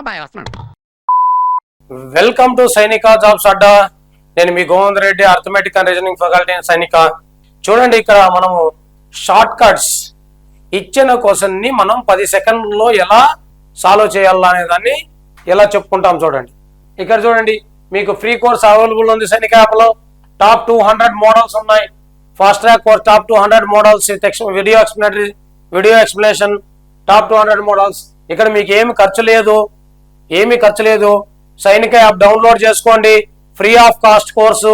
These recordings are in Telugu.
అబ్బాయి welcome to Sainika Jobs Adda నేను మీ Govind Reddy arithmetic and reasoning faculty Sainika చూడండి ఇక్కడ మనము షార్ట్ కట్స్ ఇచ్చిన క్వశ్చన్ని మనం పది సెకండ్లో ఎలా సాల్వ్ చేయాలా అనే దాన్ని ఎలా చెప్పుకుంటాం చూడండి. ఇక్కడ చూడండి మీకు ఫ్రీ కోర్స్ అవైలబుల్ ఉంది సైనిక యాప్లో టాప్ టూ హండ్రెడ్ మోడల్స్ ఉన్నాయి. Fast track course top two hundred models video explanatory video explanation top two hundred models ఇక్కడ మీకు ఏమి ఖర్చు లేదు ఏమీ ఖర్చు లేదు. సైనిక యాప్ డౌన్లోడ్ చేసుకోండి. ఫ్రీ ఆఫ్ కాస్ట్ కోర్సు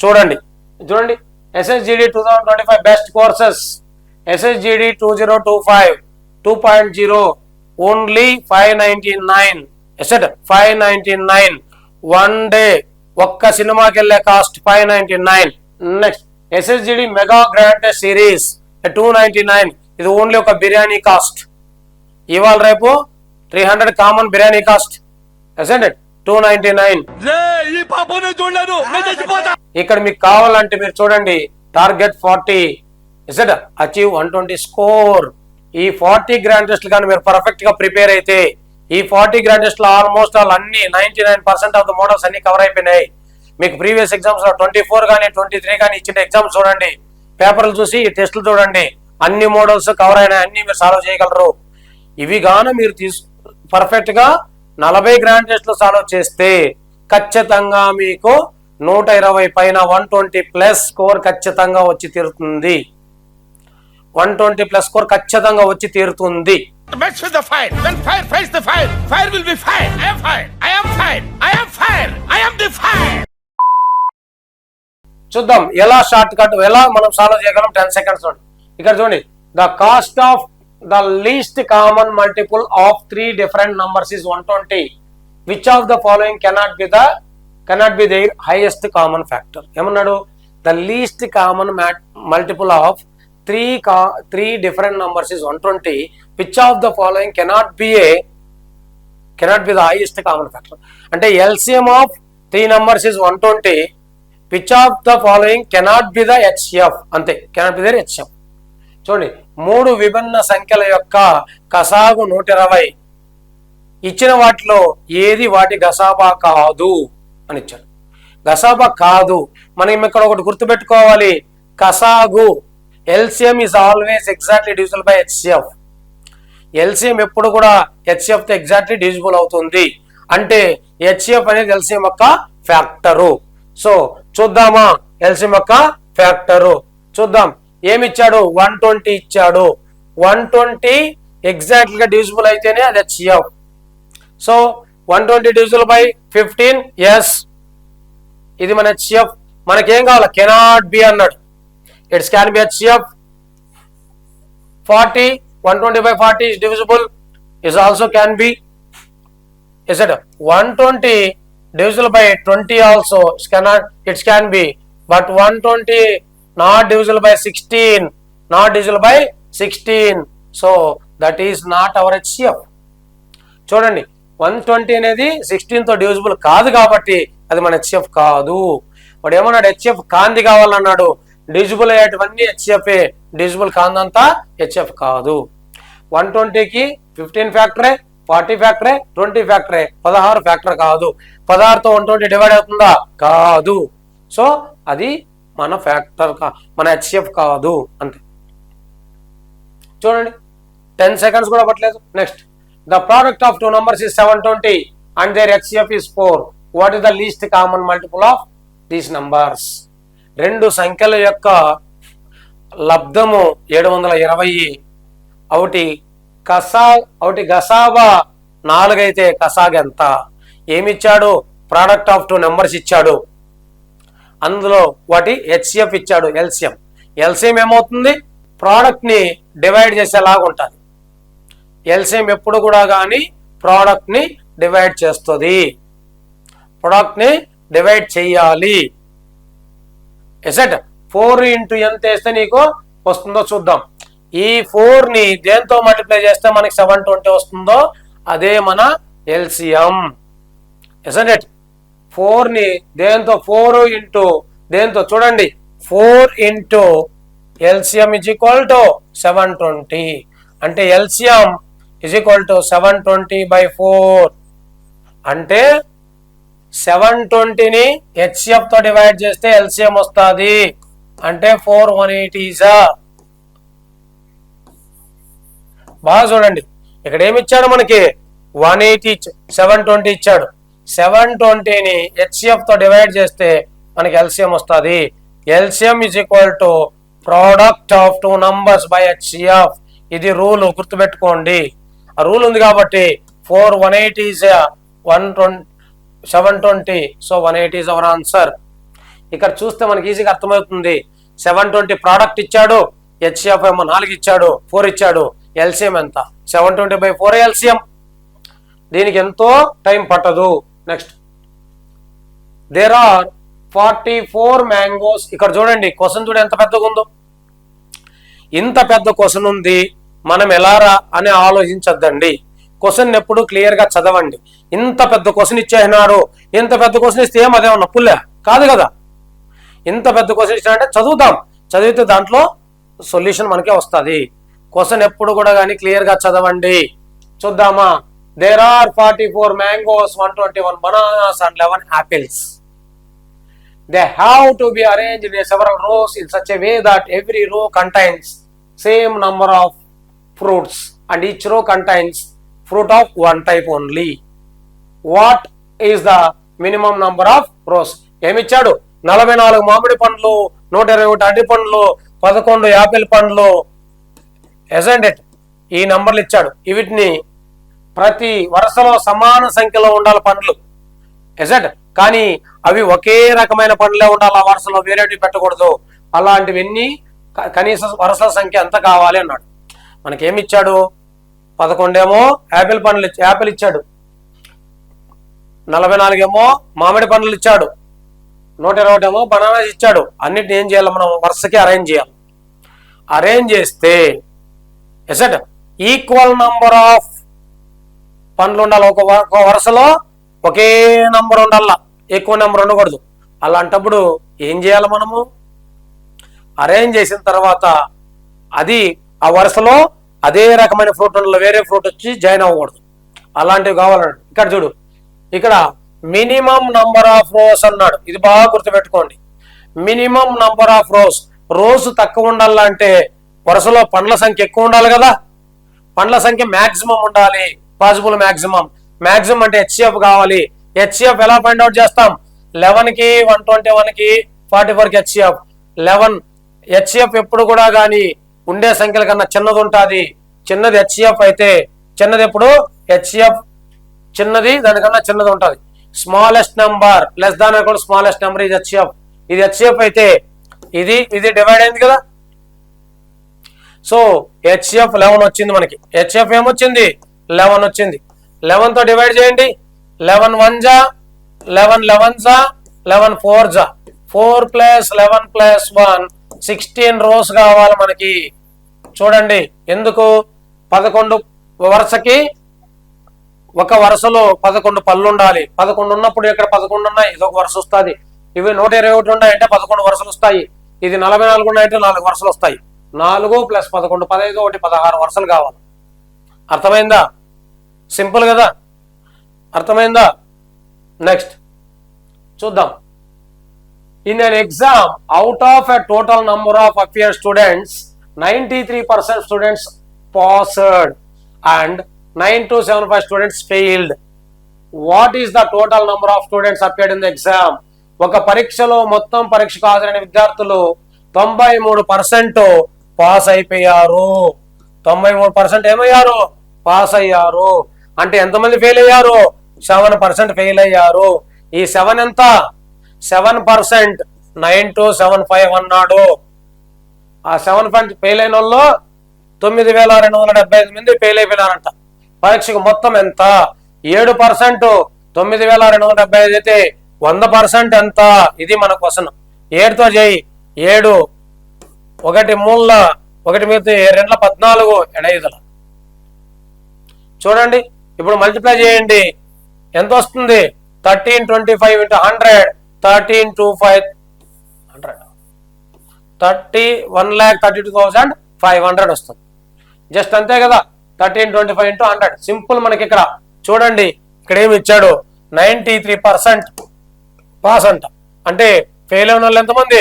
చూడండి. చూడండి. SSGD two thousand twenty five best courses. SSGD two zero two five two point zero only five ninety nine. ICET five ninety nine. One day ఒక్క సినిమాకి వెళ్ళే cost five ninety nine. Next SSGD mega grand series two ninety nine. ఇది ఓన్లీ ఒక బిర్యానీ కాస్ట్. ఇవాళ రేపు three hundred common biryani cost ICET two ninety nine ఇక్కడ మీకు కావాలంటే మీరు చూడండి. Target forty ICET achieve one twenty score ఈ ఫార్టీ గ్రాండ్ కానీ మీరు పర్ఫెక్ట్గా ప్రిపేర్ అయితే ఈ ఫార్టీ గ్రాండ్ టెస్ట్లో ఆల్మోస్ట్ ఆల్ అన్ని ninety nine percent of the models అన్ని కవర్ అయిపోయినాయి. మీకు ప్రీవియస్ ఎగ్జామ్స్లో ట్వంటీ ఫోర్ కానీ ట్వంటీ త్రీ కానీ ఇచ్చిన ఎగ్జామ్స్ చూడండి. పేపర్లు చూసి ఈ టెస్టులు చూడండి. అన్ని మోడల్స్ కవర్ అయినాయి. అన్ని మీరు సాల్వ్ చేయగలరు. ఇవి గాన మీరు తీసు పర్ఫెక్ట్గా నలభై గ్రాండ్ టెస్ట్లు సాల్వ్ చేస్తే ఖచ్చితంగా మీకు నూట ఇరవై పైన వన్ ట్వంటీ ప్లస్ స్కోర్ ఖచ్చితంగా వచ్చి తీరుతుంది. వన్ ట్వంటీ ప్లస్ స్కోర్ ఖచ్చితంగా వచ్చి తీరుతుంది. చూద్దాం ఎలా షార్ట్ కట్ ఎలా మనం సాల్వ్ చేయగలం? టెన్ సెకండ్స్ ఇక్కడ చూడండి. The cost of the least common multiple of three different numbers is one twenty. Which of the following cannot be the cannot be their highest common factor ఏమన్నాడు? The least common multiple of three కా three different numbers is one twenty which of the following cannot be a cannot be the highest common factor అంటే LCM of three numbers is one twenty which of the following cannot be the HF అంతే. కెనాట్ బి దర్ హెచ్ఎఫ్ చూడండి మూడు విభిన్న సంఖ్యల యొక్క కసాగు నూట ఇరవై ఇచ్చిన వాటిలో ఏది వాటి గసాబా కాదు అని ఇచ్చాడు. గసాబా కాదు. మనం ఇక్కడ ఒకటి గుర్తుపెట్టుకోవాలి. కసాగు. LCM is always exactly divisible by HCF LCM ఎప్పుడు కూడా హెచ్సిఎఫ్తో ఎగ్జాక్ట్లీ డివిజిబుల్ అవుతుంది. అంటే హెచ్సిఎఫ్ అనేది ఎల్సిఎం యొక్క ఫ్యాక్టరు సో చూద్దామా? ఎల్సిఎం యొక్క ఫ్యాక్టరు చూద్దాం. ఏమి ఇచ్చాడు వన్ ట్వంటీ ఇచ్చాడు. వన్ ట్వంటీ ఎగ్జాక్ట్గా డివిజిబుల్ అయితేనే అది HF so one twenty divisible by fifteen yes ఇది మన హెచ్ఎఫ్ మనకేం కావాలి? కెనాట్ బి అన్నాడు. It's can be HF forty one twenty by forty is divisible is also can be is it one twenty divisible by twenty also it's cannot it's can be but one twenty not divisible by 16 not divisible by 16 so that is not our HCF చూడండి వన్ ట్వంటీ అనేది సిక్స్టీన్తో డివిజిబుల్ కాదు కాబట్టి అది మన హెచ్ఎఫ్ కాదు. వాడు ఏమన్నాడు? హెచ్ఎఫ్ కాంది కావాలన్నాడు. డివిజిబుల్ అయ్యేటివన్నీ హెచ్ఎఫ్ఏ డివిజిబుల్ కాందంతా హెచ్ఎఫ్ కాదు. వన్ ట్వంటీకి ఫిఫ్టీన్ ఫ్యాక్టరే ఫార్టీ ఫ్యాక్టరే ట్వంటీ ఫ్యాక్టరే పదహారు ఫ్యాక్టర్ కాదు. పదహారుతో వన్ ట్వంటీ డివైడ్ అవుతుందా? కాదు. సో అది మన ఫ్యాక్టర్ కా మన హెచ్ఎఫ్ కాదు అంతే. చూడండి. టెన్ సెకండ్స్ కూడా పట్టలేదు. Next the product of two numbers is seven twenty and their HF is four what is the least common multiple of these numbers రెండు సంఖ్యల యొక్క లబ్ధము ఏడు వందల ఇరవై ఒకటి కసా ఒకటి గసాబా నాలుగైతే కసాగ్ ఎంత? ఏమిచ్చాడు? ప్రోడక్ట్ ఆఫ్ టూ నెంబర్స్ ఇచ్చాడు. అందులో వాటి హెచ్సిఎఫ్ ఇచ్చాడు ఎల్సిఎం ఎల్సిఎం ఏమవుతుంది? ప్రోడక్ట్ని డివైడ్ చేసేలాగా ఉంటుంది. ఎల్సిఎం ఎప్పుడు కూడా కానీ ప్రోడక్ట్ని డివైడ్ చేస్తుంది. ప్రోడక్ట్ని డివైడ్ చేయాలి. ఎసెట్ ఫోర్ ఇంటూ ఎంత వేస్తే నీకు వస్తుందో చూద్దాం. ఈ ఫోర్ని దేంతో మల్టిప్లై చేస్తే మనకి సెవెన్ ట్వంటీ వస్తుందో? అదే మన ఎల్సిఎం ఎసెట్ ఫోర్ని దేంతో ఫోర్ ఇంటూ దేంతో చూడండి. Four into LCM is equal to seven twenty అంటే LCM is equal to seven twenty by four అంటే సెవెన్ ట్వంటీని హెచ్ఎఫ్తో డివైడ్ చేస్తే ఎల్సిఎం వస్తుంది. అంటే ఫోర్ వన్ ఎయిటీజా బాగా చూడండి. ఇక్కడ ఏమి ఇచ్చాడు మనకి? వన్ ఎయిటీ సెవెన్ ట్వంటీ ఇచ్చాడు. సెవెన్ ట్వంటీని హెచ్సిఎఫ్తో డివైడ్ చేస్తే మనకి ఎల్సిఎం వస్తుంది. LCM is equal to product of two numbers by HCF. ఇది రూల్ గుర్తుపెట్టుకోండి. ఆ రూల్ ఉంది కాబట్టి four one eight is one twenty seven twenty. So one eight is our answer. ఇక్కడ చూస్తే మనకి ఈజీగా అర్థమవుతుంది. సెవెన్ ట్వంటీ ప్రోడక్ట్ ఇచ్చాడు హెచ్సిఎఫ్ ఏమో నాలుగు ఇచ్చాడు ఫోర్ ఇచ్చాడు. ఎల్సిఎం ఎంత? Seven twenty by four LCM. దీనికి ఎంతో టైం పట్టదు. Next there are forty four mangoes ఇక్కడ చూడండి క్వశ్చన్ చూడ ఎంత పెద్దగా ఉందో ఇంత పెద్ద క్వశ్చన్ ఉంది మనం ఎలారా అని ఆలోచించద్దండి. క్వశ్చన్ ఎప్పుడు క్లియర్గా చదవండి. ఇంత పెద్ద క్వశ్చన్ ఇచ్చేసినారు ఇంత పెద్ద క్వశ్చన్ ఇస్తే ఏం అదే ఉన్న పుల్లే? కాదు కదా. ఇంత పెద్ద క్వశ్చన్ ఇచ్చినారంటే చదువుతాం చదివితే దాంట్లో సొల్యూషన్ మనకే వస్తుంది. క్వశ్చన్ ఎప్పుడు కూడా కానీ క్లియర్గా చదవండి. చూద్దామా? There are forty four mangoes one twenty one bananas and eleven apples they have to be arrange in several rows in such way that every row contains same number of fruits and each row contains fruit of one type only what is the minimum number of rows ఏమి ఇచ్చాడు? నలభై నాలుగు మామిడి పండ్లు నూట ఇరవై ఒకటి అడ్డి పండ్లు పదకొండు యాపిల్ పండ్లు. ఎస్ ఎజెండెడ్ ఈ నంబర్లు ఇచ్చాడు. వీటిని ప్రతి వరుసలో సమాన సంఖ్యలో ఉండాలి పండ్లు. ఎసెట్ కానీ అవి ఒకే రకమైన పండ్లే ఉండాలి ఆ వరుసలో వేరేటివి పెట్టకూడదు. అలాంటివన్నీ కనీస వరుసల సంఖ్య ఎంత కావాలి అన్నాడు. మనకేమి ఇచ్చాడు పదకొండేమో యాపిల్ పండ్లు యాపిల్ ఇచ్చాడు. నలభై నాలుగేమో మామిడి పండ్లు ఇచ్చాడు. నూట ఇరవై ఏమో బనానాస్ ఇచ్చాడు. అన్నిటిని ఏం చేయాలి మనం? వరుసకి అరేంజ్ చేయాలి. అరేంజ్ చేస్తే ఎసెట్ ఈక్వల్ నంబర్ ఆఫ్ పండ్లు ఉండాలి ఒక ఒక వరుసలో ఒకే నంబర్ ఉండాల. ఎక్కువ నెంబర్ ఉండకూడదు. అలాంటప్పుడు ఏం చేయాలి మనము? అరేంజ్ చేసిన తర్వాత అది ఆ వరుసలో అదే రకమైన ఫ్రూట్ ఉండాలి. వేరే ఫ్రూట్ వచ్చి జాయిన్ అవ్వకూడదు. అలాంటివి కావాలన్నాడు ఇక్కడ చూడు. ఇక్కడ మినిమం నంబర్ ఆఫ్ రోస్ అన్నాడు. ఇది బాగా గుర్తుపెట్టుకోండి. మినిమం నంబర్ ఆఫ్ రోస్ రోజు తక్కువ ఉండాలంటే వరుసలో పండ్ల సంఖ్య ఎక్కువ ఉండాలి కదా? పండ్ల సంఖ్య మాక్సిమం ఉండాలి. పాసిబుల్ మాక్సిమం మాక్సిమం అంటే హెచ్సిఎఫ్ కావాలి హెచ్సిఎఫ్ ఎలా ఫైండ్ అవుట్ చేస్తాం లెవెన్కి వన్ ట్వంటీ వన్కి ఫార్టీ ఫోర్కి హెచ్సిఎఫ్ లెవెన్ హెచ్సిఎఫ్ ఎప్పుడు కూడా కానీ ఉండే సంఖ్యల కన్నా చిన్నది ఉంటుంది చిన్నది హెచ్సిఎఫ్ అయితే చిన్నది ఎప్పుడు హెచ్సిఎఫ్ చిన్నది దానికన్నా చిన్నది ఉంటుంది స్మాలెస్ట్ నెంబర్ లెస్ దాన్ కూడా స్మాలెస్ట్ నెంబర్ ఇది హెచ్ఎఫ్ ఇది హెచ్ఎఫ్ అయితే ఇది ఇది డివైడ్ అయింది కదా సో హెచ్ఎఫ్ లెవెన్ వచ్చింది మనకి హెచ్ఎఫ్ ఏమొచ్చింది లెవెన్ వచ్చింది. లెవెన్తో డివైడ్ చేయండి. లెవెన్ వన్ జా లెవెన్ లెవెన్ జా లెవెన్ ఫోర్ జా. Four plus eleven plus one sixteen rows కావాలి మనకి. చూడండి ఎందుకు? పదకొండు వరుసకి ఒక వరుసలో పదకొండు పళ్ళు ఉండాలి. పదకొండు ఉన్నప్పుడు ఇక్కడ పదకొండు ఉన్నాయి? ఇది ఒక వరుస వస్తుంది. ఇవి నూట ఇరవై ఒకటి ఉన్నాయంటే పదకొండు వరుసలు వస్తాయి. ఇది నలభై నాలుగు ఉన్నాయంటే నాలుగు వరుసలు వస్తాయి. నాలుగు ప్లస్ పదకొండు పదహైదు ఒకటి పదహారు వరుసలు కావాలి. అర్థమైందా? సింపుల్ కదా? అర్థమైందా? నెక్స్ట్. చూద్దాం. In an exam out of a total number of appeared students ninety three percent students passed and nine two seven five students failed what is the total number of students appeared in the exam ఒక పరీక్షలో మొత్తం పరీక్షకు హాజరైన విద్యార్థులు తొంభై మూడు పర్సెంట్ పాస్ అయిపోయారు. తొంభై మూడు పర్సెంట్ ఏమయ్యారు? పాస్ అయ్యారు. అంటే ఎంతమంది ఫెయిల్ అయ్యారు? సెవెన్ పర్సెంట్ ఫెయిల్ అయ్యారు. ఈ సెవెన్ ఎంత? Seven percent nine two seven five అన్నాడు ఆ సెవెన్ పాయింట్ ఫెయిల్ అయిన వాళ్ళు తొమ్మిది వేల రెండు వందల డెబ్బై ఐదు మంది ఫెయిల్ అయిపోయినారంట. పరీక్షకు మొత్తం ఎంత? ఏడు పర్సెంట్ తొమ్మిది వేల రెండు వందల డెబ్బై ఐదు అయితే వంద పర్సెంట్ ఎంత? ఇది మన క్వశ్చన్ ఏడుతో చేయి. ఏడు. ఒకటి మూల ఒకటి మీద రెండుల పద్నాలుగు ఎడైదుల చూడండి. ఇప్పుడు మల్టిప్లై చేయండి. ఎంత వస్తుంది? Thirteen twenty five into hundred thirteen two five hundred thirty one lakh thirty two thousand five hundred వస్తుంది. జస్ట్ అంతే కదా. Thirteen twenty five into hundred simple మనకి ఇక్కడ. చూడండి. ఇక్కడ ఏమి ఇచ్చాడు? నైంటీ త్రీ పర్సెంట్ పాస్ అంట. అంటే ఫెయిల్ అయిన వాళ్ళు ఎంతమంది?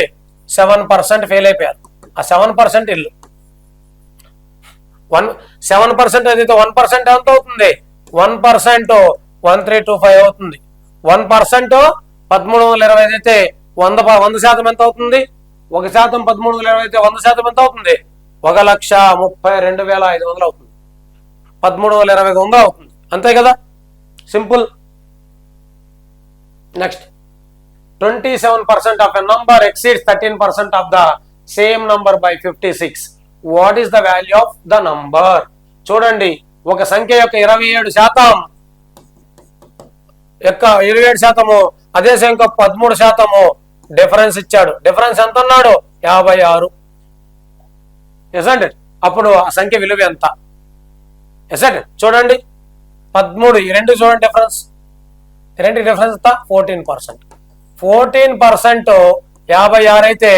సెవెన్ పర్సెంట్ ఫెయిల్ అయిపోయారు. ఆ సెవెన్ పర్సెంట్ ఇల్లు. వన్ సెవెన్ పర్సెంట్ అయితే వన్ పర్సెంట్ ఎంత అవుతుంది? One percent one three two five అవుతుంది. వన్ పర్సెంట్ పదమూడు వందల ఇరవై ఐదు అయితే వంద ప- వంద శాతం ఎంత అవుతుంది? ఒక శాతం పదమూడు వందల ఇరవై అయితే వంద శాతం ఎంత అవుతుంది? ఒక లక్ష ముప్పై రెండు వేల ఐదు వందలు అవుతుంది. పదమూడు వందల ఇరవై ఐదు వందలు అవుతుంది. అంతే కదా? Simple. Next. Twenty seven percent of a number exceeds thirteen percent of the same number by fifty six. What is the value of the number? చూడండి. ఒక సంఖ్య యొక్క ఇరవై ఏడు శాతం. యొక్క ఇరవై ఏడు శాతము అదే సంఖ్య పదమూడు శాతము డిఫరెన్స్ ఇచ్చాడు. డిఫరెన్స్ ఎంత అన్నాడు యాభై ఆరు. ఎసండి అప్పుడు ఆ సంఖ్య విలువ ఎంత? ఎసండి చూడండి. పదమూడు ఈ రెండు చూడండి డిఫరెన్స్ రెండు డిఫరెన్స్ ఎంత ఫోర్టీన్ పర్సెంట్ ఫోర్టీన్ పర్సెంట్ యాభై ఆరు అయితే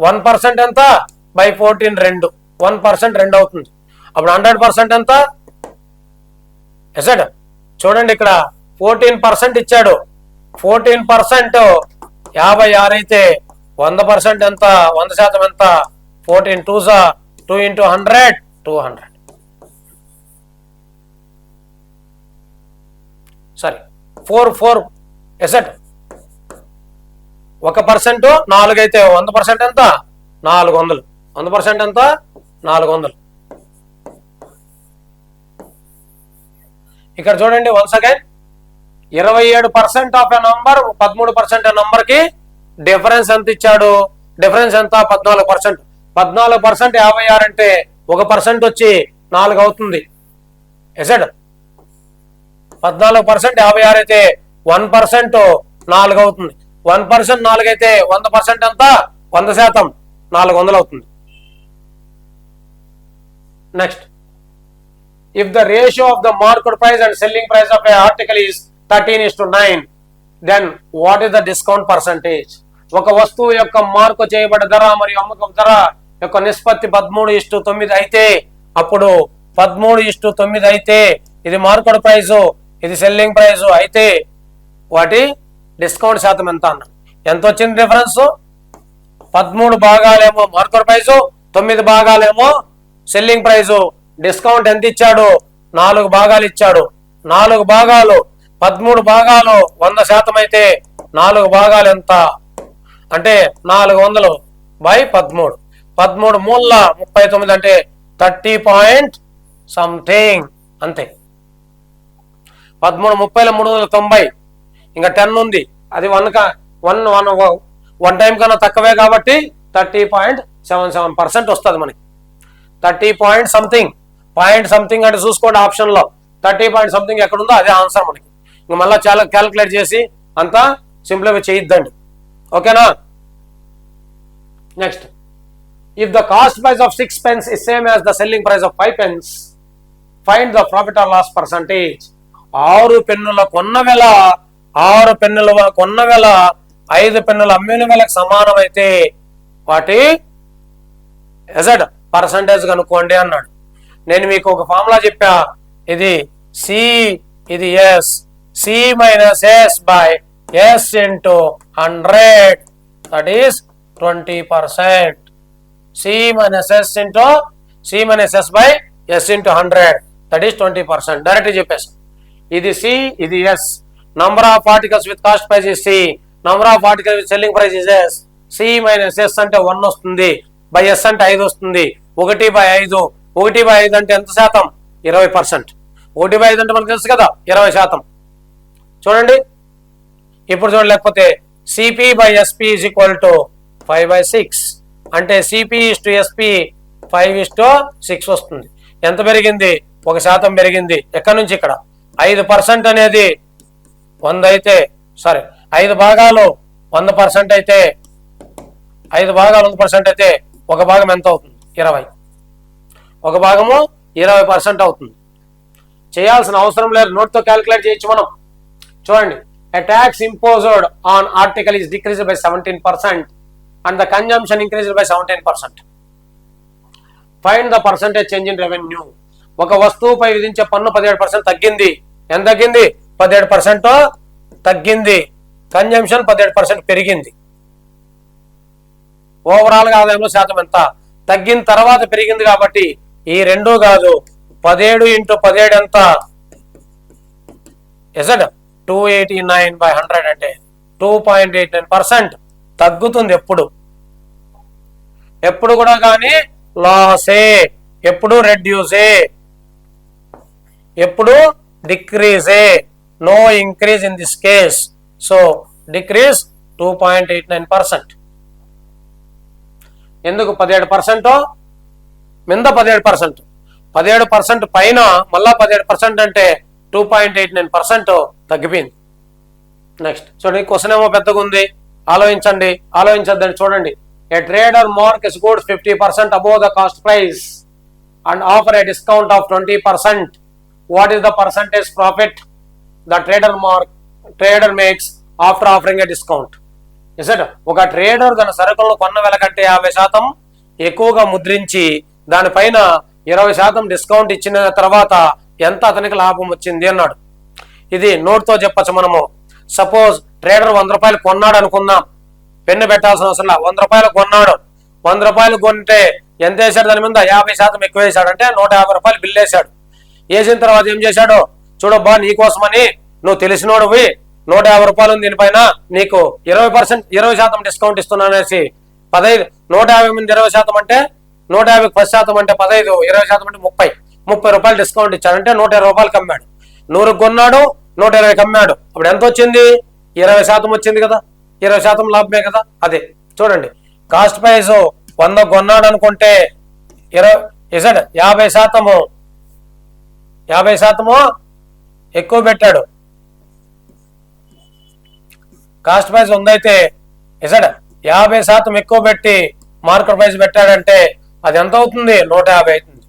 వన్ పర్సెంట్ ఎంత? బై ఫోర్టీన్ రెండు. వన్ పర్సెంట్ రెండు అవుతుంది. అప్పుడు హండ్రెడ్ పర్సెంట్ ఎంత? ఎసడ్ చూడండి ఇక్కడ ఫోర్టీన్ పర్సెంట్ ఇచ్చాడు. ఫోర్టీన్ పర్సెంట్ యాభై ఆరు అయితే వంద పర్సెంట్ ఎంత? వంద శాతం ఎంత? ఫోర్టీన్ టూ సా two into hundred two hundred సరే ఫోర్ ఫోర్ ఎసెట్ ఒక పర్సెంట్ నాలుగు అయితే వంద పర్సెంట్ ఎంత? నాలుగు వందలు. వంద పర్సెంట్ ఎంత? నాలుగు వందలు. ఇక్కడ చూడండి వన్స్ అగైన్ ఇరవై ఏడు పర్సెంట్ ఆఫ్ ఎ నంబర్ పదమూడు పర్సెంట్ నంబర్కి డిఫరెన్స్ ఎంత ఇచ్చాడు? డిఫరెన్స్ ఎంత? పద్నాలుగు పర్సెంట్ పద్నాలుగు పర్సెంట్ యాభై ఆరు అంటే ఒక పర్సెంట్ వచ్చి నాలుగు అవుతుంది. ఎసడ్ పద్నాలుగు పర్సెంట్ యాభై ఆరు అయితే వన్ పర్సెంట్ నాలుగు అవుతుంది. వన్ పర్సెంట్ నాలుగు అయితే వంద పర్సెంట్ ఎంత? వంద శాతం. నాలుగు వందలు అవుతుంది. Next if the ratio of the market price and selling price of a article is 13 is to 9 then what is the discount percentage? ఒక వస్తువు యొక్క మార్కు చేయబడ్డ ధర మరియు అమ్మకం ధర యొక్క నిష్పత్తి పదమూడు ఇష్టు తొమ్మిది అయితే అప్పుడు పదమూడు ఇష్టు తొమ్మిది అయితే ఇది మార్కెట్ ప్రైస్ ఇది సెల్లింగ్ ప్రైస్ అయితే వాటి డిస్కౌంట్ శాతం ఎంత అన్న ఎంత వచ్చింది డిఫరెన్స్ పదమూడు భాగాలేమో మార్కెట్ ప్రైస్ తొమ్మిది భాగాలేమో సెల్లింగ్ ప్రైస్ డిస్కౌంట్ ఎంత ఇచ్చాడు? నాలుగు భాగాలు ఇచ్చాడు. నాలుగు భాగాలు పదమూడు భాగాలు వంద శాతం అయితే నాలుగు భాగాలు ఎంత? అంటే నాలుగు వందలు బై పదమూడు. పదమూడు మూల ముప్పై తొమ్మిది అంటే థర్టీ పాయింట్ సంథింగ్ అంతే. పదమూడు ముప్పైలో మూడు వందల తొంభై. ఇంకా టెన్ ఉంది. అది వన్ కా వన్ వన్ వన్ టైం కన్నా తక్కువే కాబట్టి thirty point seven seven percent వస్తుంది మనకి. Thirty point something. Point something అంటే చూసుకోండి ఆప్షన్లో. థర్టీ పాయింట్ సంథింగ్ ఎక్కడ ఉందో అదే ఆన్సర్ మనకి. ఇంక మళ్ళీ చాలా క్యాలిక్యులేట్ చేసి అంతా సింప్లిఫై చేయొద్దండి. ఓకేనా? Next. If the cost price of six pens is same as the selling price of five pens find the profit or loss percentage ఆరు పెన్నుల కొన్న వెల ఆరు పెన్నుల కొన్న వెల ఐదు పెన్నుల అమ్మిన వెలకు సమానమైతే వాటి ఎజడ్ పర్సంటేజ్ కనుక్కోండి అన్నాడు. నేను మీకు ఒక ఫార్ములా చెప్పా. ఇది సి ఇది S C minus S by S into hundred that is twenty percent C minus S into C minus S by S into hundred that is twenty percent direct చెప్పేసి ఇది సి ఇది S number of particles with cost price is C number of particles with selling price is S C minus S అంటే వన్ వస్తుంది. బై ఎస్ అంటే ఐదు వస్తుంది. ఒకటి బై ఐదు. ఒకటి బై ఐదు అంటే ఎంత శాతం? ఇరవై పర్సెంట్. ఒకటి బై ఐదు అంటే మనకు తెలుసు కదా ఇరవై శాతం. చూడండి. ఇప్పుడు చూడండి లేకపోతే CP by SP is equal to five by six అంటే CP is to SP five is to six వస్తుంది. ఎంత పెరిగింది? ఒక శాతం పెరిగింది. ఎక్కడి నుంచి ఇక్కడ? ఐదు పర్సెంట్ అనేది వంద అయితే సారీ ఐదు భాగాలు వంద పర్సెంట్ అయితే ఐదు భాగాలు వంద పర్సెంట్ అయితే ఒక భాగం ఎంత అవుతుంది? ఇరవై. ఒక భాగము ఇరవై పర్సెంట్ అవుతుంది. చేయాల్సిన అవసరం లేదు. నోట్తో క్యాలిక్యులేట్ చేయొచ్చు మనం. చూడండి. A tax imposed on article is decreased by 17% and the consumption increased by 17%. Find the percentage change in revenue. ఒక వస్తువుపై విధించే పన్ను పదిహేడు పర్సెంట్ తగ్గింది. ఎంత తగ్గింది? పదిహేడు పర్సెంట్ తగ్గింది. కన్జంప్షన్ పదిహేడు పర్సెంట్ పెరిగింది. ఓవరాల్గా ఆదాయంలో శాతం ఎంత? తగ్గిన తర్వాత పెరిగింది కాబట్టి ఈ రెండు కాదు. పదిహేడు ఇంటూ పదిహేడు ఎంత? ఎసడ్ two eighty nine by hundred అంటే two point eight nine percent తగ్గుతుంది ఎప్పుడు? ఎప్పుడు కూడా కానీ లాసే ఎప్పుడు రెడ్యూసే ఎప్పుడు డిక్రీజే no increase in this case so decrease two point eight nine percent ఎందుకు పదిహేడు పర్సెంటో మింద పదిహేడు పర్సెంట్. పదిహేడు పర్సెంట్ పైన మళ్ళా పదిహేడు పర్సెంట్ అంటే two point eight nine percent తగ్గిపోయింది. నెక్స్ట్ చూడండి క్వశ్చన్ ఏమో పెద్దగా ఉంది. ఆలోచించండి. ఆలోచించద్దండి చూడండి. A trader mark is good fifty percent above the cost price and offer a discount of twenty percent what is the percentage profit the trader mark trader makes after offering a discount is it ఒక ట్రేడర్ తన సరుకులను కొన్న వెల కంటే యాభై శాతం ఎక్కువగా ముద్రించి దానిపైన ఇరవై శాతం డిస్కౌంట్ ఇచ్చిన తర్వాత ఎంత అతనికి లాభం వచ్చింది అన్నాడు. ఇది నోట్తో చెప్పచ్చు మనము. సపోజ్ ట్రేడర్ వంద రూపాయలు కొన్నాడు అనుకుందాం. పెన్ను పెట్టాల్సిన అవసరం వంద రూపాయలు కొన్నాడు. వంద రూపాయలు కొంటే ఎంత వేశాడు? దాని మీద యాభై శాతం ఎక్కువ వేశాడు. అంటే నూట యాభై రూపాయలు బిల్ వేశాడు. వేసిన తర్వాత ఏం చేశాడు? చూడబ్బా నీకోసమని నువ్వు తెలిసినోడువి. నూట యాభై రూపాయలు దీనిపైన. నీకు ఇరవై పర్సెంట్ ఇరవై శాతం డిస్కౌంట్ ఇస్తున్నాను అనేసి. పదహైదు నూట యాభై మంది ఇరవై శాతం అంటే నూట యాభై పది శాతం అంటే పదహైదు ఇరవై శాతం అంటే ముప్పై. ముప్పై రూపాయలు డిస్కౌంట్ ఇచ్చాడంటే నూట ఇరవై రూపాయలు కమ్మాడు. నూరు కొన్నాడు నూట ఇరవై కమ్మాడు. అప్పుడు ఎంత వచ్చింది? ఇరవై శాతం వచ్చింది కదా. ఇరవై శాతం లాభమే కదా. అదే. చూడండి. కాస్ట్ ప్రైస్ వంద కొన్నాడు అనుకుంటే ఇరవై ఇసడ్ యాభై శాతము యాభై శాతము ఎక్కువ పెట్టాడు. కాస్ట్ ప్రైస్ ఉందైతే ఇసడ్ యాభై శాతం ఎక్కువ పెట్టి మార్కెట్ ప్రైస్ పెట్టాడంటే అది ఎంత అవుతుంది? నూట యాభై అవుతుంది.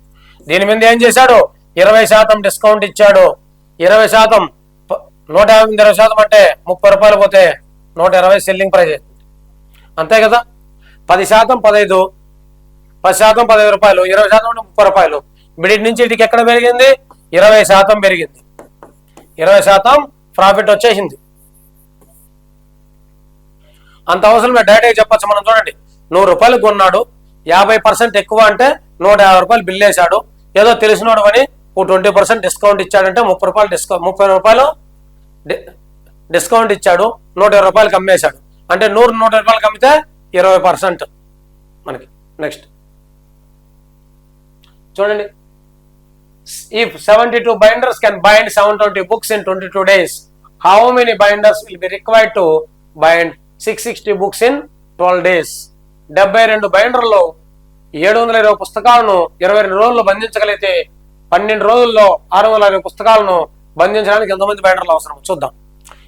దీని మీద ఏం చేశాడు? ఇరవై శాతం డిస్కౌంట్ ఇచ్చాడు. ఇరవై శాతం నూట యాభై ఇరవై శాతం అంటే ముప్పై రూపాయలు పోతే నూట ఇరవై సెల్లింగ్ ప్రైస్ అవుతుంది. అంతే కదా? పది శాతం పదహైదు పది శాతం పదహైదు రూపాయలు ఇరవై శాతం అంటే ముప్పై రూపాయలు. మిడిట్ నుంచి ఇటుకి ఎక్కడ పెరిగింది? ఇరవై శాతం పెరిగింది. ఇరవై శాతం ప్రాఫిట్ వచ్చేసింది. అంత అవసరం డైరెక్ట్గా చెప్పచ్చు. మనం చూడండి. నూరు రూపాయలు కొన్నాడు. యాభై పర్సెంట్ ఎక్కువ అంటే నూట యాభై రూపాయలు బిల్ వేశాడు. ఏదో తెలిసినోడు అని ఓ ట్వంటీ పర్సెంట్ డిస్కౌంట్ ఇచ్చాడంటే ముప్పై రూపాయలు డిస్కౌంట్ ముప్పై రూపాయలు డిస్కౌంట్ ఇచ్చాడు. నూట ఇరవై రూపాయలు కమ్మేశాడు. అంటే నూరు నూట రూపాయలు కమ్మితే ఇరవై పర్సెంట్ మనకి. నెక్స్ట్. చూడండి. If seventy two binders can bind seven twenty books in twenty two days. How many binders will be required to bind six sixty books in twelve days? డెబ్బై రెండు బైండర్లో ఏడు వందల ఇరవై పుస్తకాలను ఇరవై రెండు రోజుల్లో బంధించగలిగితే పన్నెండు రోజుల్లో ఆరు వందల అరవై పుస్తకాలను బంధించడానికి ఎంతమంది బైండర్లు అవసరం? చూద్దాం.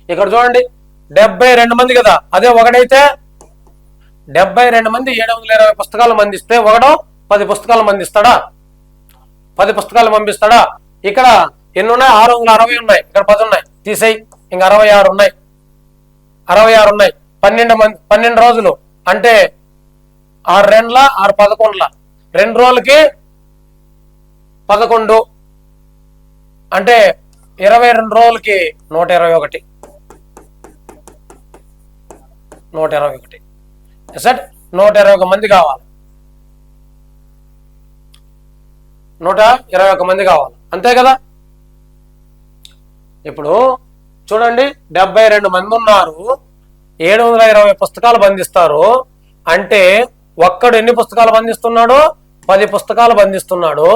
ఇక్కడ చూడండి. డెబ్బై రెండు మంది కదా. అదే ఒకడైతే డెబ్బై రెండు మంది ఏడు వందల ఇరవై పుస్తకాలు మందిస్తే ఒకడు పది పుస్తకాలు మందిస్తాడా పది పుస్తకాలు పంపిస్తాడా? ఇక్కడ ఎన్ని ఉన్నాయి ఆరు వందల అరవై ఉన్నాయి. ఇక్కడ పది ఉన్నాయి. తీసేయి. ఇంకా అరవై ఆరు ఉన్నాయి. అరవై ఆరు ఉన్నాయి. పన్నెండు మంది పన్నెండు రోజులు. అంటే ఆరు రెండ్ల ఆరు పదకొండుల. రెండు రోజులకి పదకొండు. అంటే ఇరవై రెండు రోజులకి నూట ఇరవై ఒకటి. నూట ఇరవై ఒకటి. సెట్ నూట ఇరవై ఒక మంది కావాలి. నూట ఇరవై ఒక మంది కావాలి. అంతే కదా? ఇప్పుడు చూడండి డెబ్బై రెండు మంది ఉన్నారు. ఏడు వందల ఇరవై పుస్తకాలు బంధిస్తారు. అంటే ఒక్కడు ఎన్ని పుస్తకాలు బంధిస్తున్నాడో? పది పుస్తకాలు బంధిస్తున్నాడు.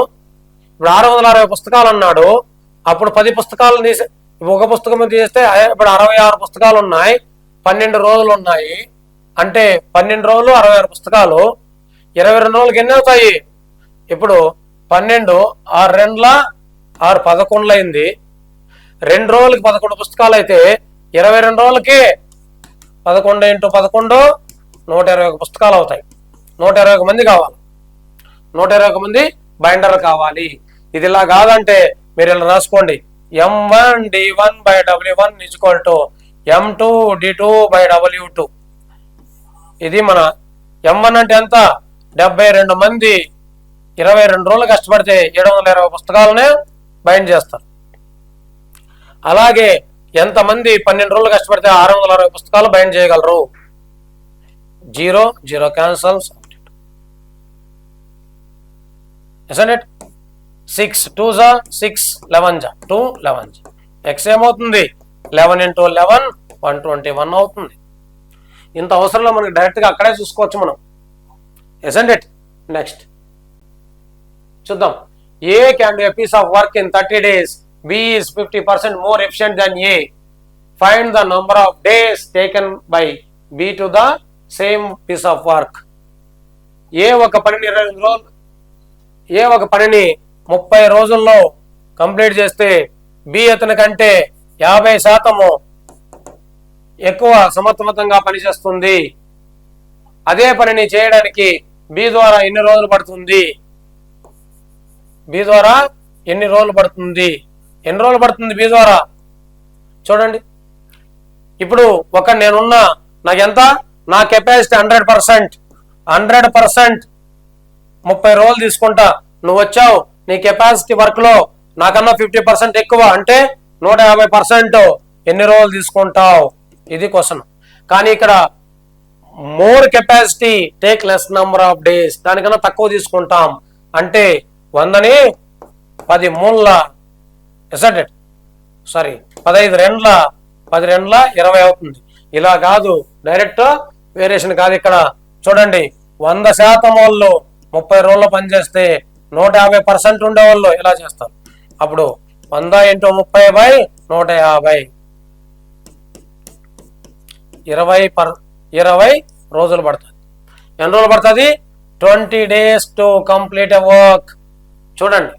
ఇప్పుడు ఆరు వందల అరవై పుస్తకాలు అన్నాడు. అప్పుడు పది పుస్తకాలు తీసి ఒక పుస్తకం తీస్తే ఇప్పుడు అరవై ఆరు పుస్తకాలు ఉన్నాయి. పన్నెండు రోజులు ఉన్నాయి. అంటే పన్నెండు రోజులు అరవై ఆరు పుస్తకాలు. ఇరవై రెండు రోజులకి ఎన్ని అవుతాయి? ఇప్పుడు పన్నెండు ఆరు రెండుల ఆరు పదకొండులు అయింది. రెండు రోజులకి పదకొండు పుస్తకాలు అయితే ఇరవై రెండు రోజులకి పదకొండు ఇంటూ పదకొండు నూట ఇరవై ఒక పుస్తకాలు అవుతాయి. నూట ఇరవై మంది కావాలి. నూట ఇరవై ఒక మంది బైండర్లు కావాలి. ఇది ఇలా కాదంటే మీరు ఇలా రాసుకోండి. M one D one by W one equal to M two D two by W two ఇది మన ఎం వన్ అంటే ఎంత? డెబ్బై రెండు మంది ఇరవై రెండు రోజులు కష్టపడితే ఏడు వందల ఇరవై పుస్తకాలనే బైండ్ చేస్తారు. అలాగే ఎంతమంది పన్నెండు రోజులు కష్టపడితే ఆరు వందల అరవై పుస్తకాలు బైండ్ చేయగలరు? Zero zero cancels it six two జా సిక్స్ లెవెన్ జా టూ లెవెన్ జా ఎక్స్ ఏమవుతుంది? Eleven into eleven one twenty one అవుతుంది. ఇంత అవసరంలో మనకి డైరెక్ట్గా అక్కడే చూసుకోవచ్చు మనం. ఇసన్ ఇట్ నెక్స్ట్ చూద్దాం. A can do a piece of work in thirty days B is fifty percent more efficient than A find the number of days taken by B to the same piece of work A ఒక పనిని ఇరవై రోజులు ఏ ఒక పనిని ముప్పై రోజుల్లో కంప్లీట్ చేస్తే బి అతని కంటే యాభై శాతము ఎక్కువ సమర్థవంతంగా పనిచేస్తుంది. అదే పనిని చేయడానికి బి ద్వారా ఎన్ని రోజులు పడుతుంది? బి ద్వారా ఎన్ని రోజులు పడుతుంది? ఎన్ని రోజులు పడుతుంది బి ద్వారా? చూడండి. ఇప్పుడు ఒక నేనున్నా నాకెంత? నా capacity hundred percent. Hundred percent ముప్పై రోజులు తీసుకుంటా. నువ్వు వచ్చావు. నీ కెపాసిటీ వర్క్లో నాకన్నా ఫిఫ్టీ పర్సెంట్ ఎక్కువ. అంటే నూట యాభై పర్సెంట్ ఎన్ని రోజులు తీసుకుంటావు? ఇది క్వశ్చన్ కానీ ఇక్కడ more capacity take less number of days దానికన్నా తక్కువ తీసుకుంటాం. అంటే వందని పది మూల ఇట్ సారీ పదహైదు రెండ్ల పది రెండ్ల ఇరవై అవుతుంది. ఇలా కాదు. డైరెక్ట్ వేరియేషన్ కాదు ఇక్కడ. చూడండి వంద శాతం వాళ్ళు ముప్పై రోజుల్లో పనిచేస్తే నూట యాభై పర్సెంట్ ఉండే వాళ్ళు ఇలా చేస్తారు. అప్పుడు వంద ఇంటూ ముప్పై బై నూట యాభై. ఇరవై పర్ ఇరవై రోజులు పడుతుంది. ఎన్ని రోజులు పడుతుంది? Twenty days to complete a work. చూడండి.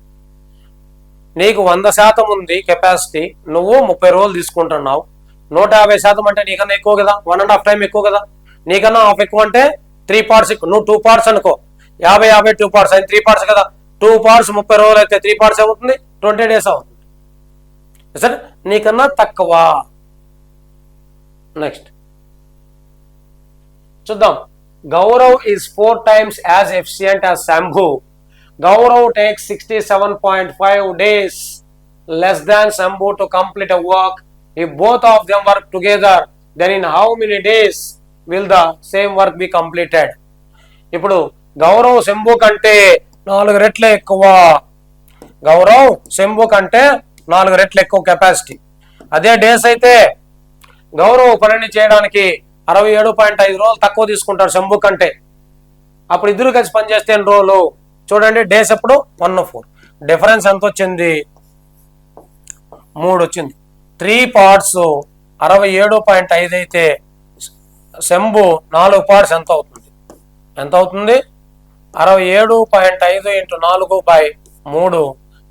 నీకు వంద శాతం ఉంది కెపాసిటీ నువ్వు ముప్పై రోజులు తీసుకుంటున్నావు. నూట యాభై శాతం అంటే నీకన్నా ఎక్కువ కదా? వన్ అండ్ హాఫ్ టైం ఎక్కువ కదా? నీకన్నా హాఫ్ ఎక్కువ అంటే త్రీ పార్ట్స్ ఎక్కువ. నువ్వు టూ పార్ట్స్ అనుకో. యాభై యాభై టూ పార్ట్స్ అయింది. త్రీ పార్ట్స్ కదా? టూ పార్ట్స్ ముప్పై రోజులు అయితే త్రీ పార్ట్స్ ఏమవుతుంది? ట్వంటీ డేస్ అవుతుంది. సరే నీకన్నా తక్కువ. నెక్స్ట్ చూద్దాం. Gaurav is four times as efficient as Shambhu Gaurav takes sixty seven point five days less than Shambhu to complete a work if both of them work together then in how many days will the same work be completed ఇప్పుడు గౌరవ్ శంభు కంటే నాలుగు రెట్లు ఎక్కువ. గౌరవ్ శంభు కంటే నాలుగు రెట్లు ఎక్కువ కెపాసిటీ అదే డేస్ అయితే గౌరవ్ పనిని చేయడానికి అరవై ఏడు పాయింట్ ఐదు రోజులు తక్కువ తీసుకుంటారు శంభు కంటే. అప్పుడు ఇద్దరు కలిసి పనిచేస్తే ఎన్ని రోజులు? చూడండి డేస్ ఎప్పుడు? వన్ ఫోర్ డిఫరెన్స్ ఎంత వచ్చింది? మూడు వచ్చింది. త్రీ పార్ట్స్ అరవై ఏడు పాయింట్ ఐదు అయితే శంభు నాలుగు పార్ట్స్ ఎంత అవుతుంది? ఎంత అవుతుంది? అరవై ఏడు పాయింట్ ఐదు ఇంటూ నాలుగు బై మూడు.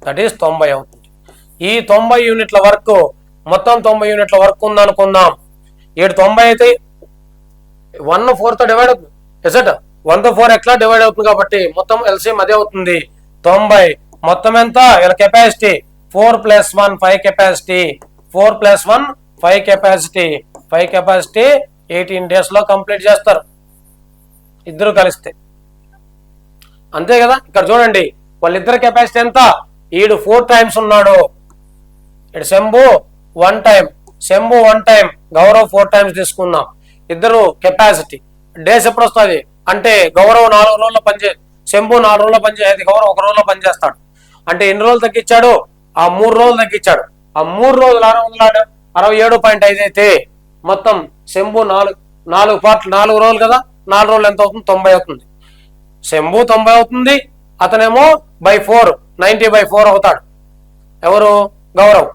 దట్ ఈస్ తొంభై అవుతుంది. ఈ తొంభై యూనిట్ల వర్క్ మొత్తం తొంభై యూనిట్ల వర్క్ ఉందనుకుందాం. ఏడు తొంభై అయితే వన్ ఫోర్తో డివైడ్ అవుతుంది. ఎసట్ వన్తో ఫోర్ ఎట్లా డివైడ్ అవుతుంది కాబట్టి మొత్తం ఎల్సిఎం అదే అవుతుంది. తొంభై. మొత్తం ఎంత? వీళ్ళ capacity four plus one five capacity four plus one five capacity five capacity eighteen డేస్లో కంప్లీట్ చేస్తారు. ఇద్దరు కలిస్తే. అంతే కదా? ఇక్కడ చూడండి వాళ్ళిద్దరు కెపాసిటీ ఎంత? ఈడు ఫోర్ టైమ్స్ ఉన్నాడు. ఇటు Shambhu one time Shambhu one time Gaurav four times తీసుకున్నాం ఇద్దరు కెపాసిటీ డేస్ ఎప్పుడు వస్తుంది? అంటే గౌరవ్ నాలుగు రోజుల్లో పనిచే శంభు నాలుగు రోజుల్లో పనిచేసేది గౌరవ్ ఒక రోజులో పనిచేస్తాడు అంటే ఎన్ని రోజులు తగ్గించాడు? ఆ మూడు రోజులు తగ్గించాడు. ఆ మూడు రోజులు ఆరు వందల అరవై ఏడు పాయింట్ ఐదు అయితే మొత్తం శంభు నాలుగు నాలుగు పార్ట్లు నాలుగు రోజులు కదా? నాలుగు రోజులు ఎంత అవుతుంది? తొంభై అవుతుంది. శంభు తొంభై అవుతుంది అతనేమో by four ninety by four అవుతాడు. ఎవరు? గౌరవ్.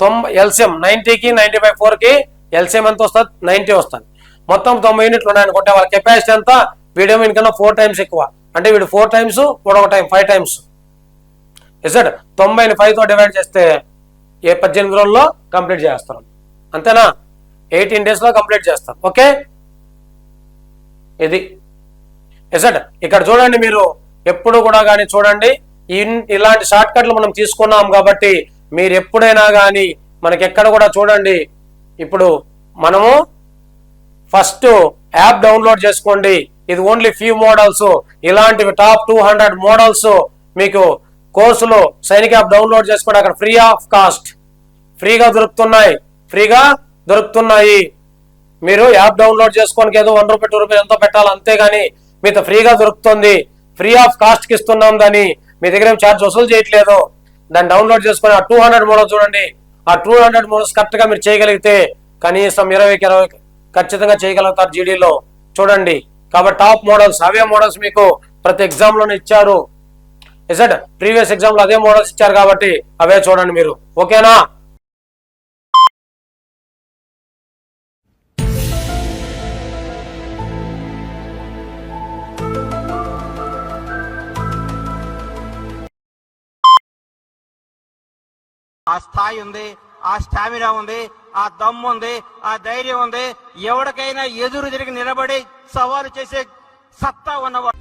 తొంభై ఎల్సిఎం నైన్టీకి నైన్టీ బై ఫోర్కి ఎల్సిఎం ఎంత వస్తుంది? నైన్టీ వస్తుంది. మొత్తం తొంభై యూనిట్లు ఉన్నాయనుకుంటే వాళ్ళ కెపాసిటీ అంతా వీడియో మీన్ కన్నా ఫోర్ టైమ్స్ ఎక్కువ. అంటే వీడు ఫోర్ టైమ్స్ ఒక టైం ఫైవ్ టైమ్స్. ఇసడ్ తొంభైని ఫైవ్తో డివైడ్ చేస్తే ఏ పద్దెనిమిది రోజుల్లో కంప్లీట్ చేస్తారు. అంతేనా? ఎయిటీన్ డేస్లో కంప్లీట్ చేస్తారు. ఓకే? ఇది. ఇసడ్ ఇక్కడ చూడండి మీరు. ఎప్పుడు కూడా కానీ చూడండి. ఇలాంటి షార్ట్ కట్లు మనం తీసుకున్నాం కాబట్టి మీరు ఎప్పుడైనా కానీ మనకి ఎక్కడ కూడా చూడండి. ఇప్పుడు మనము ఫస్ట్ యాప్ డౌన్లోడ్ చేసుకోండి. ఇది ఓన్లీ ఫ్యూ మోడల్స్ ఇలాంటివి టాప్ టూ హండ్రెడ్ మోడల్స్ మీకు కోర్సులో సైనిక యాప్ డౌన్లోడ్ చేసుకోండి అక్కడ ఫ్రీ ఆఫ్ కాస్ట్ ఫ్రీగా దొరుకుతున్నాయి. ఫ్రీగా దొరుకుతున్నాయి. మీరు యాప్ డౌన్లోడ్ చేసుకోనికి ఏదో వన్ రూపీ టూ రూపీ ఎంతో పెట్టాలి. అంతేగాని మీతో ఫ్రీగా దొరుకుతుంది. ఫ్రీ ఆఫ్ కాస్ట్కి ఇస్తున్నాం దాన్ని. మీ దగ్గర ఏం ఛార్జ్ వసూలు చేయట్లేదు. దాన్ని డౌన్లోడ్ చేసుకొని ఆ టూ హండ్రెడ్ మోడల్ చూడండి. ఆ టూ హండ్రెడ్ మోడల్స్ కరెక్ట్గా మీరు చేయగలిగితే కనీసం ఇరవైకి ఇరవై ఖచ్చితంగా చేయగలుగుతారు జీడీలో చూడండి. కాబట్టి టాప్ మోడల్స్ అవే మోడల్స్ మీకు ప్రతి ఎగ్జామ్లోనే ఇచ్చారు. ఇసట్ ప్రీవియస్ ఎగ్జామ్లో అదే మోడల్స్ ఇచ్చారు కాబట్టి అవే చూడండి మీరు. ఓకేనా? ఆ స్థాయి ఉంది ఆ స్టామినా ఉంది ఆ దమ్ము ఉంది ఆ ధైర్యం ఉంది. ఎవరికైనా ఎదురు తిరిగి నిలబడి సవాలు చేసే సత్తా ఉన్నవాడు.